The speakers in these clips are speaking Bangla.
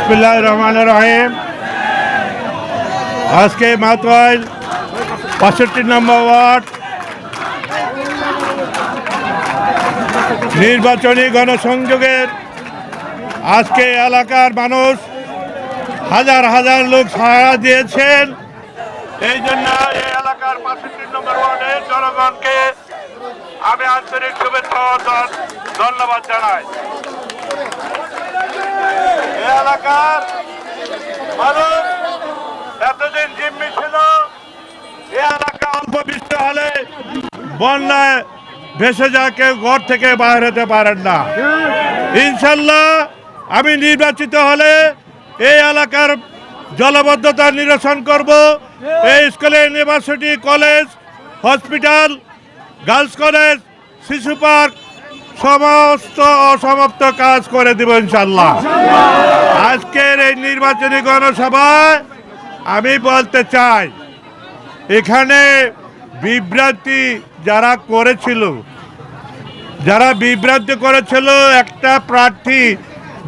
বিসমুল্লাহ রহমান রহিম। আজকে মাতোয়াইল পঁয়ষট্টি নম্বর ওয়ার্ড। নির্বাচনী গণসংযোগের আজকে এলাকার মানুষ হাজার হাজার লোক সাড়া দিয়েছেন। এই জন্য এই এলাকার পঁয়ষট্টি নম্বর ওয়ার্ডের জনগণকে আমি আন্তরিক শুভেচ্ছা ধন্যবাদ জানাই। এলাকার মানুষ এতদিন জিম্মি ছিল। এই এলাকা অল্প বৃষ্টি হলে বন্যায় ভেসে যা কেউ ঘর থেকে বাইর হতে পারেন না। ইনশাল্লাহ আমি নির্বাচিত হলে এই এলাকার জলবদ্ধতা নিরসন করব। এই স্কুলে university, college, hospital, girls college, শিশু পার্ক, সমস্ত অসমাপ্ত কাজ করে দেব ইনশাল্লাহ। আজকের এই নির্বাচনী গণসভায় আমি বলতে চাই, এখানে বিভ্রান্তি যারা করেছিল, যারা বিভ্রান্তি করেছিল একটা প্রার্থী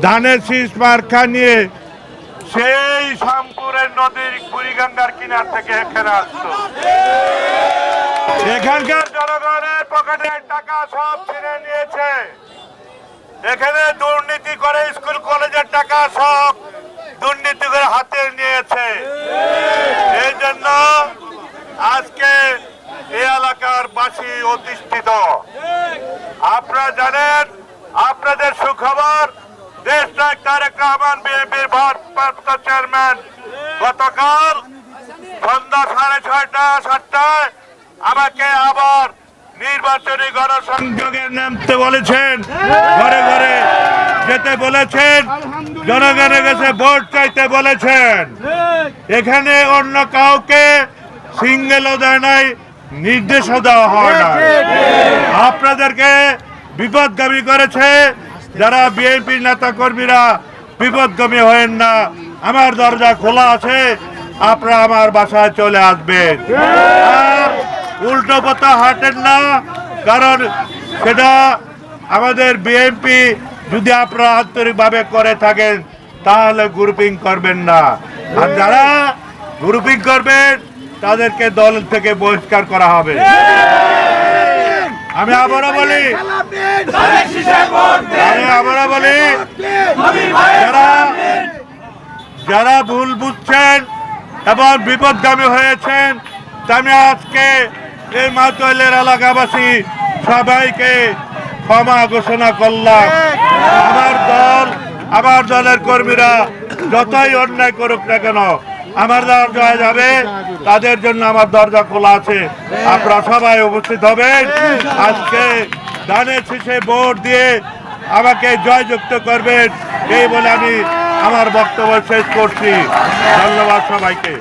ধানের শীষ মার্কা নিয়ে, সেই শামপুরের নদীর বুড়িগঙ্গার কিনার থেকে এখানে আসতো। এখানকার জনগণের পকেটের টাকা সব ছিনে নিয়েছে। এখানে দুর্নীতি করে স্কুল কলেজের টাকা সব দুর্নীতি করে হাতে নিয়েছে এই জন্য আজকে এই এলাকার বাসী অধিষ্ঠিত। আপনারা জানেন, আপনাদের সুখবর, দেশ নায়ক তারেক রহমান বিএনপির ভারপ্রাপ্ত চেয়ারম্যান গতকাল সন্ধ্যা সাড়ে ছয়টা, সাতটায় আমাকে আবার নির্বাচনী গণসংযোগে নামতে বলেছেন। ঘরে ঘরে যেতে বলেছেন, জনগণের কাছে ভোট চাইতে বলেছেন। এখানে অন্য কাউকে সিঙ্গেলও দেয় নাই নির্দেশও দেওয়া হয় না। আপনাদেরকে বিপদগামী করেছে। যারা বিএনপি নেতা কর্মীরা বিপদগামী হয়েন না, আমার দরজা খোলা আছে, আপনারা আমার বাসায় চলে আসবেন। উল্টো পথা হাঁটেন না, কারণ সেটা আমাদের বিএনপি যদি আপনারা আন্তরিকভাবে করে থাকেন, তাহলে গ্রুপিং করবেন না। আর যারা গ্রুপিং করবেন তাদেরকে দল থেকে বহিষ্কার করা হবে। আমি আবারও বলি, আমি আবারও বলি, যারা যারা ভুল বুঝছেন এবং বিপদগামী হয়েছেন, আমি আজকে এই মাতোয়ালের এলাকাবাসী সবাইকে ক্ষমা ঘোষণা করলাম। আমার দল, আমার দলের কর্মীরা যতই অন্যায় করুক না কেন আমার দরজায় যাবে। তাদের জন্য আমার দরজা খোলা আছে। আপনারা সবাই উপস্থিত হবেন। আজকে ধানের শীষে ভোট দিয়ে আমাকে জয়যুক্ত করবেন। এই বলে আমি আমার বক্তব্য শেষ করছি। ধন্যবাদ সবাইকে।